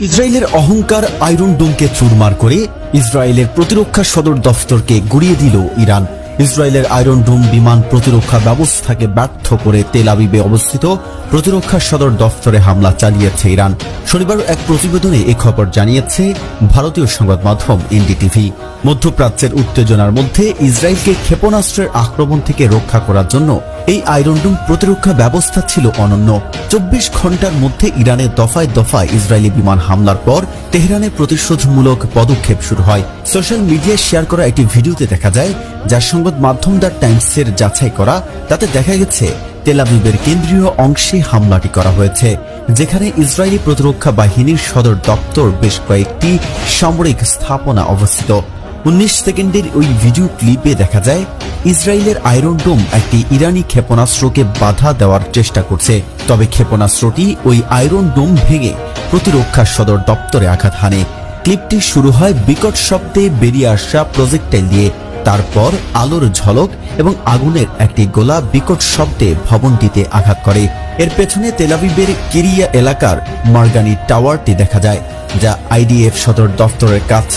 ইসরায়েলের অহংকার আয়রন ডোমকে চুরমার করে ইসরায়েলের প্রতিরক্ষা সদর দফতরকে গুড়িয়ে দিল ইরান। ইসরায়েলের আয়রন ডোম বিমান প্রতিরক্ষা ব্যবস্থাকে ব্যর্থ করে তেল আবিবে অবস্থিত প্রতিরক্ষা সদর দফতরে হামলা চালিয়েছে ইরান। শনিবার এক প্রতিবেদনে এ খবর জানিয়েছে ভারতীয় সংবাদ মাধ্যম এনডিটিভি। মধ্যপ্রাচ্যের উত্তেজনার মধ্যে ইসরায়েলকে ক্ষেপণাস্ত্রের আক্রমণ থেকে রক্ষা করার জন্য এই আয়রনডোম প্রতিরক্ষা ব্যবস্থা ছিল অনন্য। চব্বিশ ঘণ্টার মধ্যে ইরানের দফায় দফায় ইসরায়েলি বিমান হামলার পর তেহরানের প্রতিশোধমূলক পদক্ষেপ শুরু হয়। সোশ্যাল মিডিয়ায় শেয়ার করা একটি ভিডিওতে দেখা যায়, যা সংবাদ মাধ্যম দ্য টাইমসের যাচাই করা, তাতে দেখা গেছে তেলাবিবের কেন্দ্রীয় অংশে হামলাটি করা হয়েছে, যেখানে ইসরায়েলি প্রতিরক্ষা বাহিনীর সদর দপ্তর বেশ কয়েকটি সামরিক স্থাপনা অবস্থিত। উনিশ সেকেন্ডের ওই ভিডিও ক্লিপে দেখা যায় ইসরায়েলের আয়রন ডোম একটি ইরানি ক্ষেপণাস্ত্রকে বাধা দেওয়ার চেষ্টা করছে। তবে ক্ষেপণাস্ত্রটি ওই আয়রন ডোম ভেঙে প্রতিরক্ষা সদর দপ্তরে আঘাত হানে। ক্লিপটি শুরু হয় বিকট শব্দে বেরিয়ে আসা প্রজেক্টাইল দিয়ে। তারপর আলোর ঝলক এবং আগুনের একটি গোলা বিকট শব্দে ভবনটিতে আঘাত করে। এর পেছনে তেলাবিবের কিরিয়া এলাকার মার্গানি টাওয়ারটি দেখা যায়, যা আইডিএফ সদর দফতরের কাছ